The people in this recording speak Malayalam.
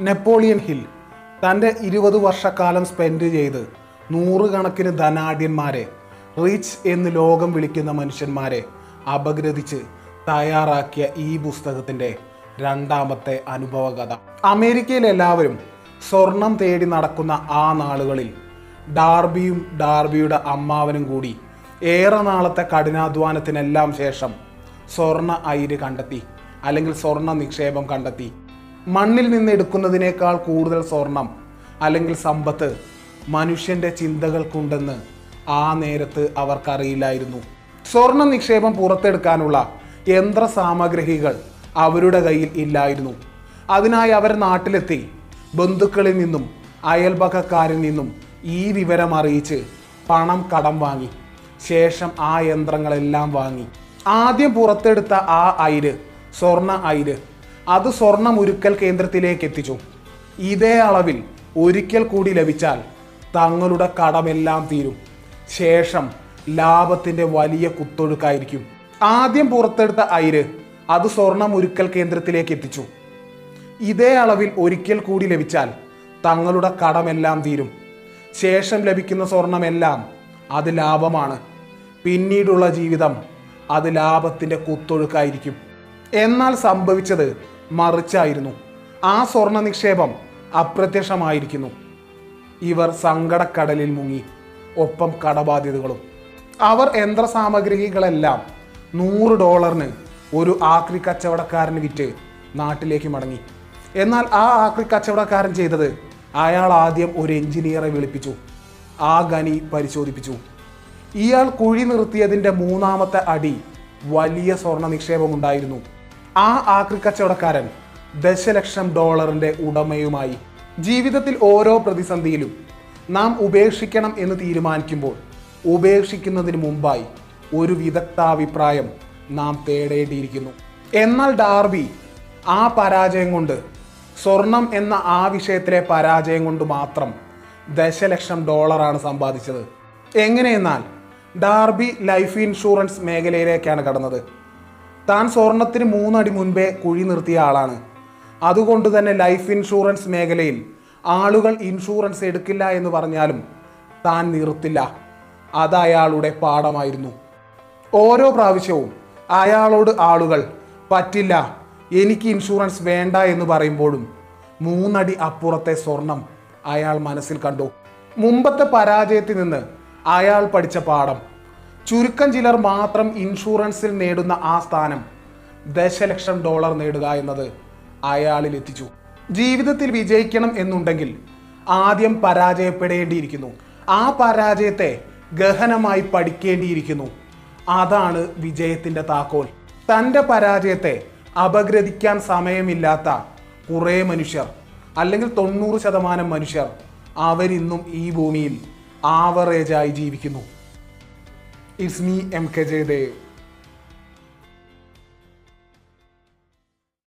നെപ്പോളിയൻ ഹിൽ തന്റെ ഇരുപത് വർഷക്കാലം സ്പെൻഡ് ചെയ്ത് നൂറുകണക്കിന് ധനാഢ്യന്മാരെ റിച്ച് എന്ന് ലോകം വിളിക്കുന്ന മനുഷ്യന്മാരെ അപഗ്രഥിച്ച് തയ്യാറാക്കിയ ഈ പുസ്തകത്തിന്റെ രണ്ടാമത്തെ അനുഭവകഥ. അമേരിക്കയിൽ എല്ലാവരും സ്വർണം തേടി നടക്കുന്ന ആ നാളുകളിൽ ഡാർബിയും ഡാർബിയുടെ അമ്മാവനും കൂടി ഏറെ നാളത്തെ കഠിനാധ്വാനത്തിനെല്ലാം ശേഷം സ്വർണ അയിര് കണ്ടെത്തി അല്ലെങ്കിൽ സ്വർണ നിക്ഷേപം കണ്ടെത്തി. മണ്ണിൽ നിന്ന് എടുക്കുന്നതിനേക്കാൾ കൂടുതൽ സ്വർണം അല്ലെങ്കിൽ സമ്പത്ത് മനുഷ്യന്റെ ചിന്തകൾക്കുണ്ടെന്ന് ആ നേരത്ത് അവർക്കറിയില്ലായിരുന്നു. സ്വർണ നിക്ഷേപം പുറത്തെടുക്കാനുള്ള യന്ത്ര സാമഗ്രഹികൾ അവരുടെ കയ്യിൽ ഇല്ലായിരുന്നു. അതിനായി അവർ നാട്ടിലെത്തി ബന്ധുക്കളിൽ നിന്നും അയൽപക്കക്കാരിൽ നിന്നും ഈ വിവരം അറിയിച്ച് പണം കടം വാങ്ങി. ശേഷം ആ യന്ത്രങ്ങളെല്ലാം വാങ്ങി. ആദ്യം പുറത്തെടുത്ത ആ അയിര് സ്വർണ അയിര് അത് സ്വർണം ഉരുക്കൽ കേന്ദ്രത്തിലേക്ക് എത്തിച്ചു ഇതേ അളവിൽ ഒരിക്കൽ കൂടി ലഭിച്ചാൽ തങ്ങളുടെ കടമെല്ലാം തീരും. ശേഷം ലാഭത്തിന്റെ വലിയ കുത്തൊഴുക്കായിരിക്കും. ആദ്യം പുറത്തെടുത്ത അയിര് അത് സ്വർണം ഉരുക്കൽ കേന്ദ്രത്തിലേക്ക് എത്തിച്ചു ഇതേ അളവിൽ ഒരിക്കൽ കൂടി ലഭിച്ചാൽ തങ്ങളുടെ കടമെല്ലാം തീരും. ശേഷം ലഭിക്കുന്ന സ്വർണമെല്ലാം അത് ലാഭമാണ്. പിന്നീടുള്ള ജീവിതം അത് ലാഭത്തിന്റെ കുത്തൊഴുക്കായിരിക്കും. എന്നാൽ സംഭവിച്ചത് മറിച്ചായിരുന്നു. ആ സ്വർണ നിക്ഷേപം അപ്രത്യക്ഷമായിരിക്കുന്നു. ഇവർ സങ്കടക്കടലിൽ മുങ്ങി ഒപ്പം കടബാധ്യതകളും. അവർ യന്ത്രസാമഗ്രികളെല്ലാം നൂറ് ഡോളറിന് ഒരു ആക്രി കച്ചവടക്കാരന് വിറ്റ് നാട്ടിലേക്ക് മടങ്ങി. എന്നാൽ ആ ആക്രി കച്ചവടക്കാരൻ ചെയ്തത് അയാൾ ആദ്യം ഒരു എഞ്ചിനീയറെ വിളിപ്പിച്ചു. ആ ഖനി പരിശോധിപ്പിച്ചു. ഇയാൾ കുഴി നിർത്തിയതിന്റെ മൂന്നാമത്തെ അടി വലിയ സ്വർണ നിക്ഷേപമുണ്ടായിരുന്നു ആ ആക്രി കച്ചവടക്കാരൻ ദശലക്ഷം ഡോളറിന്റെ ഉടമയുമായി ജീവിതത്തിൽ ഓരോ പ്രതിസന്ധിയിലും നാം ഉപേക്ഷിക്കണം എന്ന് തീരുമാനിക്കുമ്പോൾ ഉപേക്ഷിക്കുന്നതിന് മുമ്പായി ഒരു വിദഗ്ധാഭിപ്രായം നാം തേടേണ്ടിയിരിക്കുന്നു. എന്നാൽ ഡാർബി ആ പരാജയം കൊണ്ട് സ്വർണം എന്ന ആ വിഷയത്തിലെ പരാജയം കൊണ്ട് മാത്രം ദശലക്ഷം ഡോളറാണ് സമ്പാദിച്ചത്. എങ്ങനെയെന്നാൽ ഡാർബി ലൈഫ് ഇൻഷുറൻസ് മേഖലയിലേക്കാണ് കടന്നത്. താൻ സ്വർണത്തിന് മൂന്നടി മുൻപേ കുഴി നിർത്തിയ ആളാണ്. അതുകൊണ്ട് തന്നെ ലൈഫ് ഇൻഷുറൻസ് മേഖലയിൽ ആളുകൾ ഇൻഷുറൻസ് എടുക്കില്ല എന്ന് പറഞ്ഞാലും താൻ നിർത്തില്ല. അത് അയാളുടെ പാഠമായിരുന്നു. ഓരോ പ്രാവശ്യവും അയാളോട് ആളുകൾ പറ്റില്ല എനിക്ക് ഇൻഷുറൻസ് വേണ്ട എന്ന് പറയുമ്പോഴും മൂന്നടി അപ്പുറത്തെ സ്വർണം അയാൾ മനസ്സിൽ കണ്ടു. മുമ്പത്തെ പരാജയത്തിൽ നിന്ന് അയാൾ പഠിച്ച പാഠം ചുരുക്കം ചിലർ മാത്രം ഇൻഷുറൻസിൽ നേടുന്ന ആ സ്ഥാനം ദശലക്ഷം ഡോളർ നേടുക എന്നത് അയാളിൽ എത്തിച്ചു. ജീവിതത്തിൽ വിജയിക്കണം എന്നുണ്ടെങ്കിൽ ആദ്യം പരാജയപ്പെടേണ്ടിയിരിക്കുന്നു. ആ പരാജയത്തെ ഗഹനമായി പഠിക്കേണ്ടിയിരിക്കുന്നു. അതാണ് വിജയത്തിന്റെ താക്കോൽ. തന്റെ പരാജയത്തെ അപഗ്രഥിക്കാൻ സമയമില്ലാത്ത കുറേ മനുഷ്യർ അല്ലെങ്കിൽ തൊണ്ണൂറ് ശതമാനം മനുഷ്യർ അവരിന്നും ഈ ഭൂമിയിൽ ആവറേജായി ജീവിക്കുന്നു. It's me, MKJ Dev.